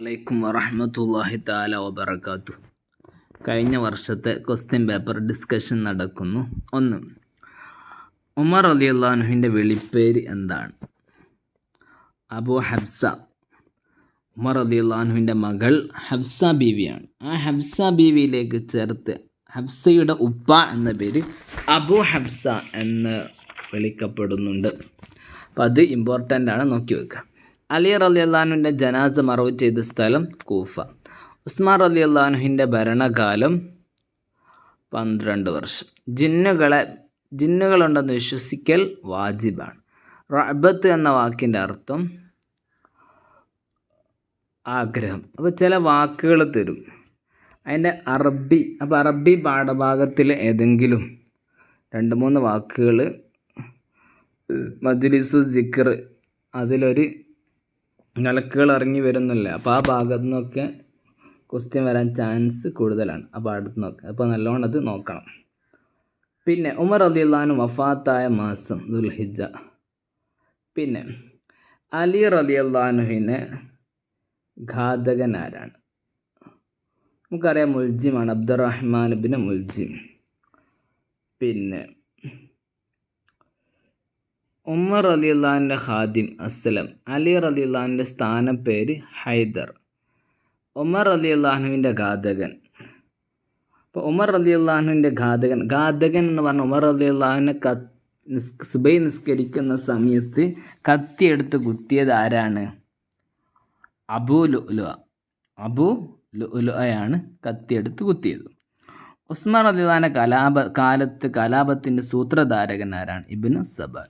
അലൈക്കും വറഹമത്തല്ലാഹി താല വബർക്കാത്തു കഴിഞ്ഞ വർഷത്തെ ക്വസ്റ്റ്യൻ പേപ്പർ ഡിസ്കഷൻ നടക്കുന്നു. ഒന്ന് ഉമർ അലി അള്ളാഹുവിന്റെ വെളിപ്പേര് എന്താണ്? അബു ഹബ്സ. ഉമർ അലി അള്ളാഹുവിന്റെ മകൾ ഹബ്സ ബീവിയാണ്. ആ ഹബ്സ ബീവിയിലേക്ക് ചേർത്ത് ഹബ്സയുടെ ഉപ്പ എന്ന പേര് അബു ഹബ്സ എന്ന് വിളിക്കപ്പെടുന്നുണ്ട്. അപ്പം അത് ഇമ്പോർട്ടന്റ് ആണ്. നോക്കി വെക്കുക അലി റലി അള്ളാഹുവിന്റെ ജനാസ മറവ് ചെയ്ത സ്ഥലം കൂഫ. ഉസ്മാൻ റലി അള്ളാഹുവിന്റെ ഭരണകാലം പന്ത്രണ്ട് വർഷം. ജിന്നുകളെ ജിന്നുകളുണ്ടെന്ന് വിശ്വസിക്കൽ വാജിബാണ്. റബത്ത് എന്ന വാക്കിന്റെ അർത്ഥം ആഗ്രഹം. അപ്പോൾ ചില വാക്കുകൾ തരും. അതിന്റെ അറബി അപ്പോൾ അറബി പാഠഭാഗത്തിൽ ഏതെങ്കിലും രണ്ട് മൂന്ന് വാക്കുകൾ മജ്ലിസു ജിക്കർ അതിലൊരു നിലക്കുകൾ ഇറങ്ങി വരുന്നില്ല. അപ്പോൾ ആ ഭാഗത്ത് നിന്നൊക്കെ ക്വസ്റ്റ്യൻ വരാൻ ചാൻസ് കൂടുതലാണ്. അപ്പോൾ അടുത്ത് നോക്കുക അപ്പോൾ നല്ലോണം അത് നോക്കണം. പിന്നെ ഉമർ റലിയുള്ളഹാന് വഫാത്തായ മാസം ദുൽഹിജ പിന്നെ അലി റലിയുള്ളഹാനുവിനെ ഘാതകൻ ആരാണ്? നമുക്കറിയാം മുൽജിമാണ് അബ്ദുറഹ്മാൻ ബിൻ മുൽജിം. പിന്നെ ഉമർ അലി അള്ളാഹിന്റെ ഖാദിം അസ്ലം അലി അലി അള്ളാഹിന്റെ സ്ഥാനപ്പേര് ഹൈദർ. ഉമർ അലി അള്ളാഹുവിന്റെ ഘാതകൻ. അപ്പോൾ ഉമർ അലി അള്ളാഹുവിന്റെ ഘാതകൻ. ഘാതകൻ എന്ന് പറഞ്ഞാൽ ഉമർ അലി അള്ളാഹുവിനെ കത്ത് സുബൈ നിസ്കരിക്കുന്ന സമയത്ത് കത്തിയെടുത്ത് കുത്തിയത് ആരാണ്? അബു ലുഅ അബു ലുഅയാണ് കത്തിയെടുത്ത് കുത്തിയത്. ഉസ്മാൻ അലിദാന കലാപ കാലത്ത് കലാപത്തിന്റെ സൂത്രധാരകൻ ആരാണ്? ഇബിനു സബാൻ.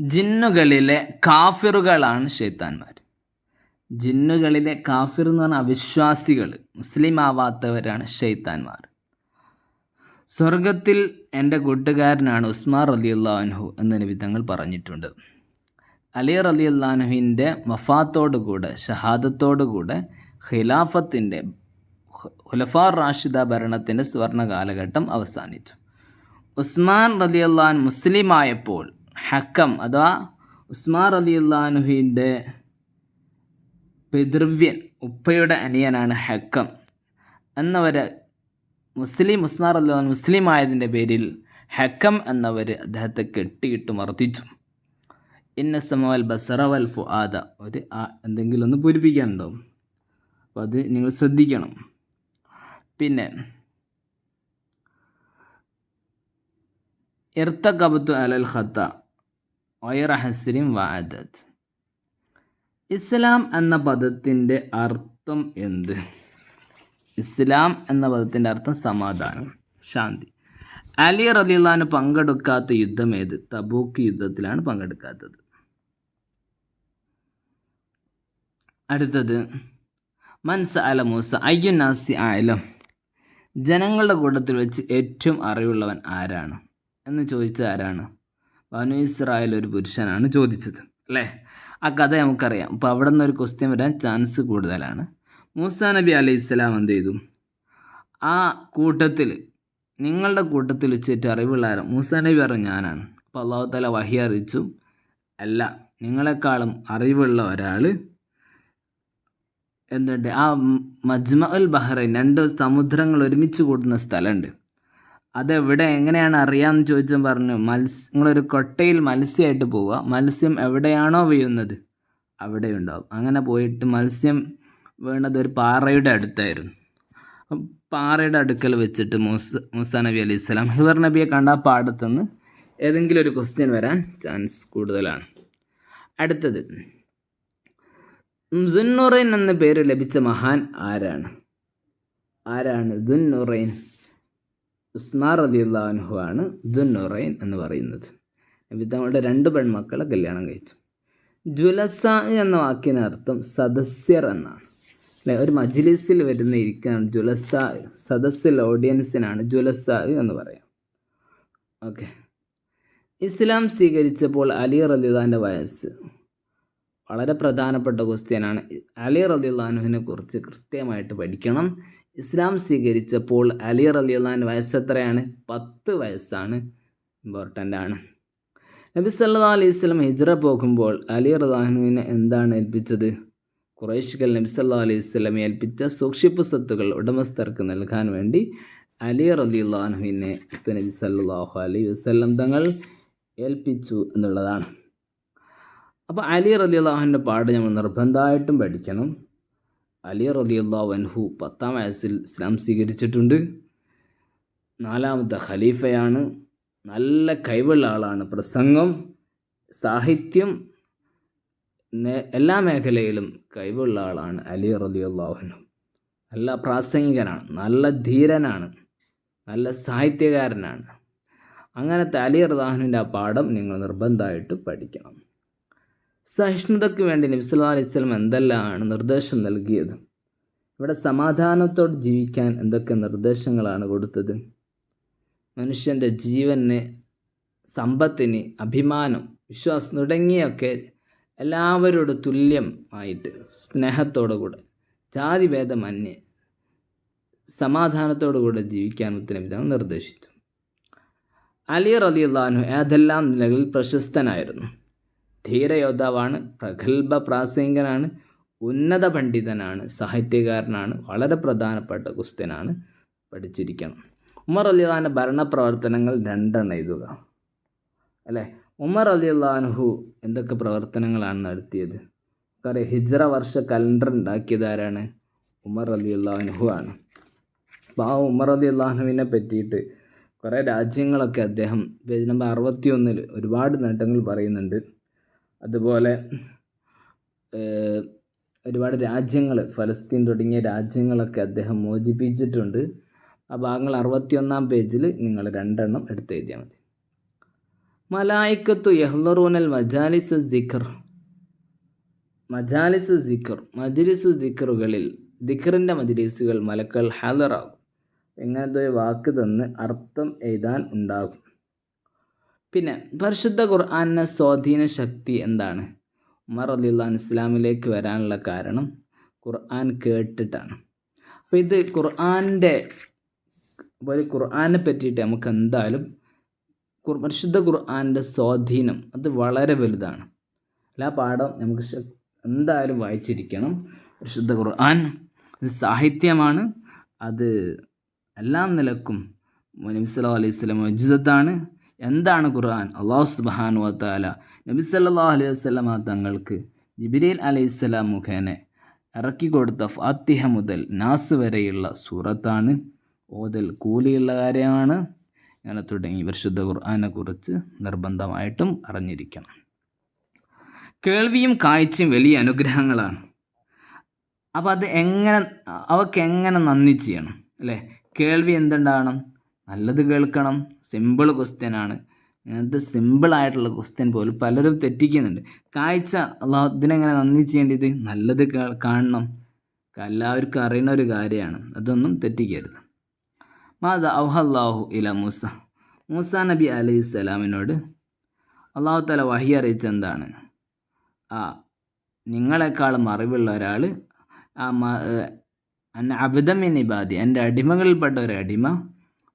ജിന്നുകളിലെ കാഫിറുകളാണ് ഷെയ്ത്താന്മാർ ജിന്നുകളിലെ കാഫിർ എന്ന് പറഞ്ഞാൽ അവിശ്വാസികൾ മുസ്ലിം ആവാത്തവരാണ് ഷെയ്ത്താന്മാർ സ്വർഗത്തിൽ എന്റെ കൂട്ടുകാരനാണ് ഉസ്മാൻ റലി അള്ളാഹു എന്ന വിധങ്ങൾ പറഞ്ഞിട്ടുണ്ട്. അലി റലി അള്ളാഹുവിന്റെ വഫാത്തോടുകൂടെ ഷഹാദത്തോടുകൂടെ ഖിലാഫത്തിന്റെ ഹുലഫാർ റാഷിദ ഭരണത്തിന്റെ സുവർണ കാലഘട്ടം അവസാനിച്ചു. ഉസ്മാൻ റലി മുസ്ലിമായപ്പോൾ ഹക്കം അഥവാ ഉസ്മാർ അലി അള്ളാഹുഹിന്റെ പിതൃവ്യൻ ഉപ്പയുടെ അനിയനാണ് ഹക്കം. എന്നവർ മുസ്ലിം ഉസ്മാൻ അള്ളഹാൻ മുസ്ലിം ആയതിന്റെ പേരിൽ ഹക്കം എന്നവർ അദ്ദേഹത്തെ കെട്ടിയിട്ട് മർദ്ദിച്ചു. ഇന്ന സമവൽ ബസറവൽ ഫുആദ ഒരു എന്തെങ്കിലും ഒന്ന് പൂരിപ്പിക്കാനുണ്ടാവും. അപ്പോൾ അത് നിങ്ങൾ ശ്രദ്ധിക്കണം. പിന്നെ ഇർത്തകബത്തു അലൽ ഖത്ത ഒയർ ഹസ്രിം വാദത്ത് ഇസ്ലാം എന്ന പദത്തിന്റെ അർത്ഥം എന്ത്? ഇസ്ലാം എന്ന പദത്തിന്റെ അർത്ഥം സമാധാനം ശാന്തി. അലി റലിള്ളാന് പങ്കെടുക്കാത്ത യുദ്ധം ഏത്? തബൂക്ക് യുദ്ധത്തിലാണ് പങ്കെടുക്കാത്തത്. അടുത്തത് മൻസ അല മൂസ അയ്യു നാസി ആയാലും ജനങ്ങളുടെ കൂട്ടത്തിൽ വെച്ച് ഏറ്റവും അറിവുള്ളവൻ ആരാണ്? എന്ന് ചോദിച്ചത് ആരാണ്? ബനു ഇസ്രായേൽ ഒരു പുരുഷനാണ് ചോദിച്ചത് അല്ലേ? ആ കഥ നമുക്കറിയാം. അപ്പോൾ അവിടെ നിന്ന് ഒരു ക്വസ്റ്റ്യൻ വരാൻ ചാൻസ് കൂടുതലാണ്. മൂസ നബി അലൈഹി ഇസ്ലാം എന്ത് ചെയ്തു? ആ കൂട്ടത്തിൽ നിങ്ങളുടെ കൂട്ടത്തിൽ വെച്ചിട്ട് അറിവുള്ള ആരും മൂസ നബി പറഞ്ഞു ഞാനാണ്. അപ്പോൾ അള്ളാഹു താല വഹി അറിയിച്ചു. അല്ല നിങ്ങളെക്കാളും അറിവുള്ള ഒരാൾ എന്തുണ്ട്? ആ മജ്മ ഉൽ ബഹ്റൈൻ രണ്ട് സമുദ്രങ്ങൾ ഒരുമിച്ച് കൂടുന്ന സ്ഥലമുണ്ട്. അതെവിടെ എങ്ങനെയാണ് അറിയാമെന്ന് ചോദിച്ചാൽ പറഞ്ഞു മത്സ്യ നിങ്ങളൊരു കൊട്ടയിൽ മത്സ്യമായിട്ട് പോവുക. മത്സ്യം എവിടെയാണോ വീഴുന്നത്? അവിടെ ഉണ്ടാവും അങ്ങനെ പോയിട്ട് മത്സ്യം വീണത് ഒരു പാറയുടെ അടുത്തായിരുന്നു. പാറയുടെ അടുക്കൽ വെച്ചിട്ട് മൂസ മൂസ നബി അലൈഹി സ്വലാം ഹിവർ നബിയെ കണ്ട പാടത്തുനിന്ന് ഏതെങ്കിലും ഒരു ക്വസ്റ്റ്യൻ വരാൻ ചാൻസ് കൂടുതലാണ്. അടുത്തത് ദുന്നുറൈൻ എന്ന പേര് ലഭിച്ച മഹാൻ ആരാണ്? ആരാണ്? ദുന്നുറൈൻ ഉസ്മാർ റദിയുള്ളാഹു ആണ് ദുന്നുറൈൻ എന്ന് പറയുന്നത്. നബി തങ്ങളുടെ രണ്ട് പെൺമക്കളെ കല്യാണം കഴിച്ചു. ജുലസ എന്ന വാക്കിനർത്ഥം സദസ്യർ എന്നാണ്. അല്ലെ ഒരു മജ്ലിസിൽ വരുന്ന ഇരിക്കാണ് ജുലസ സദസ്സിൽ ഓഡിയൻസിനാണ് ജുലസ എന്ന് പറയാം. ഓക്കെ. ഇസ്ലാം സ്വീകരിച്ചപ്പോൾ അലി റദിദാന്റെ വയസ്സ് വളരെ പ്രധാനപ്പെട്ട ക്വസ്റ്റ്യനാണ്. അലി റദിയുള്ളാനുവിനെ കുറിച്ച് കൃത്യമായിട്ട് പഠിക്കണം. ഇസ്ലാം സ്വീകരിച്ചപ്പോൾ അലി റലി അള്ളഹാൻ വയസ്സ് എത്രയാണ് പത്ത് വയസ്സാണ്. ഇമ്പോർട്ടന്റ് ആണ്. നബി സല്ലാ അലൈഹി സ്വലം ഹിജ്റ പോകുമ്പോൾ അലി റദാഹുവിനെ എന്താണ് ഏൽപ്പിച്ചത്? കുറേശികൾ നബി സല്ലാ അലൈഹി സ്വലം ഏൽപ്പിച്ച സൂക്ഷിപ്പ് സ്വത്തുകൾ ഉടമസ്ഥർക്ക് നൽകാൻ വേണ്ടി അലി റലി റലിയുള്ളാഹുവിനെ നബി സല്ലാഹു അലൈഹി വസ്ലം തങ്ങൾ ഏൽപ്പിച്ചു എന്നുള്ളതാണ്. അപ്പോൾ അലി റലി അള്ളാഹുവിന്റെ പാട് നമ്മൾ നിർബന്ധമായിട്ടും പഠിക്കണം. അലി റലിയുള്ള അൻഹു പത്താം വയസ്സിൽ ഇസ്ലാം സ്വീകരിച്ചിട്ടുണ്ട്. നാലാമത്തെ ഖലീഫയാണ്. നല്ല കഴിവുള്ള ആളാണ്. പ്രസംഗം സാഹിത്യം എല്ലാ മേഖലയിലും കഴിവുള്ള ആളാണ് അലി റലിയുള്ളാഹുനു നല്ല പ്രാസംഗികനാണ് നല്ല ധീരനാണ് നല്ല സാഹിത്യകാരനാണ്. അങ്ങനത്തെ അലി റദാഹുവിന്റെ ആ പാഠം നിങ്ങൾ നിർബന്ധമായിട്ട് പഠിക്കണം. സഹിഷ്ണുതയ്ക്ക് വേണ്ടി നബ്സല്ലാ അലൈഹി സ്വലം എന്തെല്ലാമാണ് നിർദ്ദേശം നൽകിയത്? ഇവിടെ സമാധാനത്തോടെ ജീവിക്കാൻ എന്തൊക്കെ നിർദ്ദേശങ്ങളാണ് കൊടുത്തത്? മനുഷ്യന്റെ ജീവന് സമ്പത്തിന് അഭിമാനം വിശ്വാസം തുടങ്ങിയൊക്കെ എല്ലാവരോട് തുല്യമായിട്ട് സ്നേഹത്തോടു കൂടെ ജാതിഭേദമന്യേ സമാധാനത്തോടു കൂടെ ജീവിക്കാൻ ഉത്തരവിധാനം നിർദ്ദേശിച്ചു അലി റലിയുള്ളാഹു ഏതെല്ലാം നിലകളിൽ പ്രശസ്തനായിരുന്നു? ധീരയോദ്ധാവാണ് പ്രഗത്ഭ പ്രാസംഗികനാണ് ഉന്നത പണ്ഡിതനാണ് സാഹിത്യകാരനാണ് വളരെ പ്രധാനപ്പെട്ട ക്വസ്റ്റ്യനാണ് പഠിച്ചിരിക്കണം. ഉമർ അലിഖാന്റെ ഭരണപ്രവർത്തനങ്ങൾ രണ്ടെണ്ണം എഴുതുക. അല്ലേ? ഉമർ അലിയുള്ളാൻഹു എന്തൊക്കെ പ്രവർത്തനങ്ങളാണ് നടത്തിയത്? നമുക്കറിയാം ഹിജ്റ വർഷ കലണ്ടർ ഉണ്ടാക്കിയത് ആരാണ്? ഉമർ അലി അലിയുള്ളാൻഹു ആണ്. അപ്പോൾ ആ ഉമർ അലി അള്ളാഹ്നുവിനെ പറ്റിയിട്ട് കുറേ രാജ്യങ്ങളൊക്കെ അദ്ദേഹം പേജ് നമ്പർ അറുപത്തി ഒന്നിൽ ഒരുപാട് നേട്ടങ്ങൾ പറയുന്നുണ്ട്. അതുപോലെ ഒരുപാട് രാജ്യങ്ങൾ ഫലസ്തീൻ തുടങ്ങിയ രാജ്യങ്ങളൊക്കെ അദ്ദേഹം മോചിപ്പിച്ചിട്ടുണ്ട്. ആ ഭാഗങ്ങൾ അറുപത്തിയൊന്നാം പേജിൽ നിങ്ങൾ രണ്ടെണ്ണം എടുത്ത് എഴുതിയാൽ മതി. മലായിക്കത്തു യഹ്ലറൂനൽ മജാലിസ് ദിഖർ മജാലിസ് ദിഖർ മജിലിസു ദിഖറുകളിൽ ദിഖറിന്റെ മജിലിസുകൾ മലക്കൾ ഹാലറാകും എങ്ങനത്തെ ഒരു വാക്ക് തന്ന് അർത്ഥം എഴുതാൻ ഉണ്ടാകും. പിന്നെ പരിശുദ്ധ ഖുർആാനിന്റെ സ്വാധീന ശക്തി എന്താണ്? ഉമർ അലിള്ളാൻ ഇസ്ലാമിലേക്ക് വരാനുള്ള കാരണം ഖുർആൻ കേട്ടിട്ടാണ്. അപ്പോൾ ഇത് ഖുർആാനിന്റെ ഒരു ഖുർആാനെ പറ്റിയിട്ട് നമുക്ക് എന്തായാലും പരിശുദ്ധ ഖുർആാനിന്റെ സ്വാധീനം അത് വളരെ വലുതാണ്. എല്ലാ പാഠം നമുക്ക് എന്തായാലും വായിച്ചിരിക്കണം. പരിശുദ്ധ ഖുർആൻ അത് സാഹിത്യമാണ്. അത് എല്ലാം നിലക്കും. നബി സല്ലാ അലൈഹി സ്വലം മജിദത്താണ് എന്താണ് ഖുർആൻ? അള്ളാഹു സുബാനു വാല നബി സല്ലാ അലൈഹി വസ്ലമ തങ്ങൾക്ക് ജിബിരേൽ അലൈഹിസ്സലാം മുഖേന ഇറക്കി കൊടുത്ത ഫാത്തിഹ മുതൽ നാസ് വരെയുള്ള സൂറത്താണ്. ഓതൽ കൂലിയുള്ള കാര്യമാണ്. അങ്ങനെ തുടങ്ങി. പരിശുദ്ധ ഖുർആാനെക്കുറിച്ച് കുറിച്ച് നിർബന്ധമായിട്ടും അറിഞ്ഞിരിക്കണം. കേൾവിയും കാഴ്ചയും വലിയ അനുഗ്രഹങ്ങളാണ്. അപ്പോൾ അത് എങ്ങനെ അവർക്ക് എങ്ങനെ നന്ദി ചെയ്യണം? അല്ലേ? കേൾവി എന്തുണ്ടാകണം? നല്ലത് കേൾക്കണം. സിമ്പിൾ ക്വസ്റ്റ്യൻ ആണ്. അങ്ങനത്തെ സിമ്പിളായിട്ടുള്ള ക്വസ്റ്റ്യൻ പോലും പലരും തെറ്റിക്കുന്നുണ്ട്. കാഴ്ച അള്ളാഹു നന്ദി ചെയ്യേണ്ടത്? നല്ലത് കാണണം. എല്ലാവർക്കും അറിയുന്ന ഒരു കാര്യമാണ്. അതൊന്നും തെറ്റിക്കരുത്. മാത ഔഹല്ലാഹു ഇല മൂസ. മൂസ നബി അലൈഹി സ്വലാമിനോട് അള്ളാഹു തല വഹി അറിയിച്ച എന്താണ്? ആ നിങ്ങളെക്കാളും അറിവുള്ള ഒരാൾ ആ അബിദമിൻ ഇബാദി. എന്റെ അടിമകളിൽപ്പെട്ട ഒരു അടിമ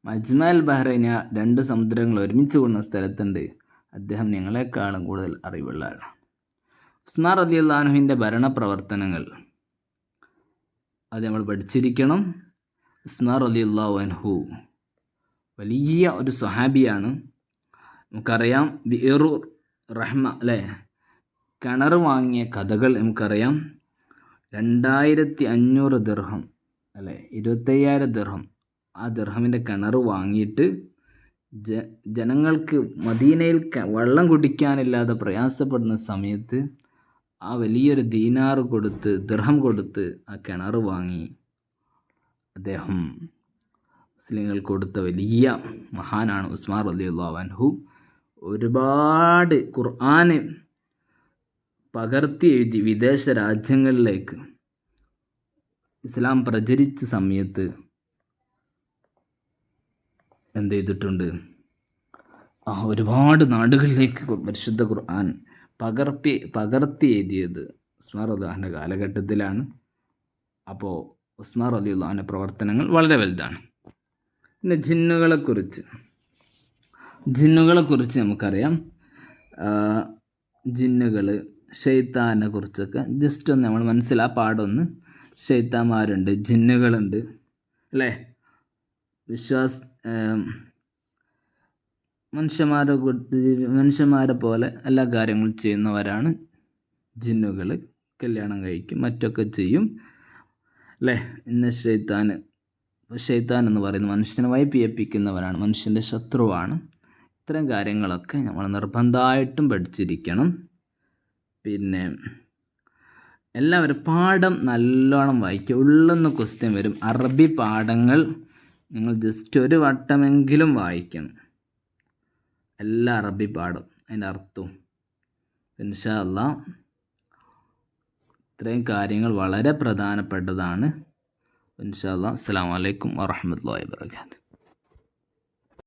മജ്മൽ ബഹ്റൈന രണ്ട് സമുദ്രങ്ങൾ ഒരുമിച്ച് കൂടുന്ന സ്ഥലത്തുണ്ട്. അദ്ദേഹം നിങ്ങളെക്കാളും കൂടുതൽ അറിവുള്ള ഉസ്മാർ അലി അള്ളാഹുവിന്റെ ഭരണപ്രവർത്തനങ്ങൾ. അത് നമ്മൾ പഠിച്ചിരിക്കണം. ഉസ്മാർ അലി അള്ളാഹു അൻഹു വലിയ ഒരു സ്വഹാബിയാണ്. നമുക്കറിയാം ബിറൂർ റഹ്മ അല്ലേ? കിണർ വാങ്ങിയ കഥകൾ നമുക്കറിയാം. രണ്ടായിരത്തി അഞ്ഞൂറ് ദിർഹം അല്ലേ? ഇരുപത്തയ്യായിരം ദിർഹം. ആ ദിർഹമിന്റെ കിണർ വാങ്ങിയിട്ട് ജ ജനങ്ങൾക്ക് മദീനയിൽ വെള്ളം കുടിക്കാനില്ലാതെ പ്രയാസപ്പെടുന്ന സമയത്ത് ആ വലിയൊരു ദീനാർ കൊടുത്ത് ദിർഹം കൊടുത്ത് ആ കിണർ വാങ്ങി അദ്ദേഹം മുസ്ലിങ്ങൾ കൊടുത്ത വലിയ മഹാനാണ് ഉസ്മാർ അലി അള്ളാഹു ഒരുപാട് ഖുർആന് പകർത്തി എഴുതി വിദേശ രാജ്യങ്ങളിലേക്ക് ഇസ്ലാം പ്രചരിച്ച സമയത്ത് എന്ത് ചെയ്തിട്ടുണ്ട് ആ ഒരുപാട് നാടുകളിലേക്ക് പരിശുദ്ധ ഖുർആൻ പകർപ്പി പകർത്തി എഴുതിയത് ഉസ്മാർ അള്ളാഹിന്റെ കാലഘട്ടത്തിലാണ്. അപ്പോൾ ഉസ്മാർ അലി അള്ളാഹിന്റെ പ്രവർത്തനങ്ങൾ വളരെ വലുതാണ്. പിന്നെ ജിന്നുകളെക്കുറിച്ച്. ജിന്നുകളെക്കുറിച്ച് നമുക്കറിയാം. ജിന്നുകൾ ഷെയ്ത്താനെ കുറിച്ചൊക്കെ ജസ്റ്റ് ഒന്ന് നമ്മൾ മനസ്സിലാ പാടൊന്ന് ഷെയ്ത്താന്മാരുണ്ട് ജിന്നുകളുണ്ട്. അല്ലേ? വിശ്വാസ് മനുഷ്യന്മാരെ മനുഷ്യന്മാരെ പോലെ എല്ലാ കാര്യങ്ങളും ചെയ്യുന്നവരാണ് ജിന്നുകൾ കല്യാണം കഴിക്കും മറ്റൊക്കെ ചെയ്യും. അല്ലേ? ഇന്ന ഷെയ്ത്താൻ ഷെയ്ത്താൻ എന്ന് പറയുന്നത് മനുഷ്യനെ വൈപ്പിയപ്പിക്കുന്നവരാണ് മനുഷ്യന്റെ ശത്രുവാണ്. ഇത്തരം കാര്യങ്ങളൊക്കെ നമ്മൾ നിർബന്ധമായിട്ടും പഠിച്ചിരിക്കണം. പിന്നെ എല്ലാവരും പാഠം നല്ലോണം വായിക്കുക. ഉള്ളെന്ന് ക്വസ്റ്റ്യൻ വരും. അറബി പാഠങ്ങൾ നിങ്ങൾ ജസ്റ്റ് ഒരു വട്ടമെങ്കിലും വായിക്കണം. എല്ലാ അറബി പാടും അതിന്റെ അർത്ഥവും. ഇൻഷാ അല്ലാ ഇത്രയും കാര്യങ്ങൾ വളരെ പ്രധാനപ്പെട്ടതാണ്. ഇൻഷാ അല്ലാ അസ്സാം വലൈക്കും വാഹമത്തല്ലാ വാബർക്കാത്തു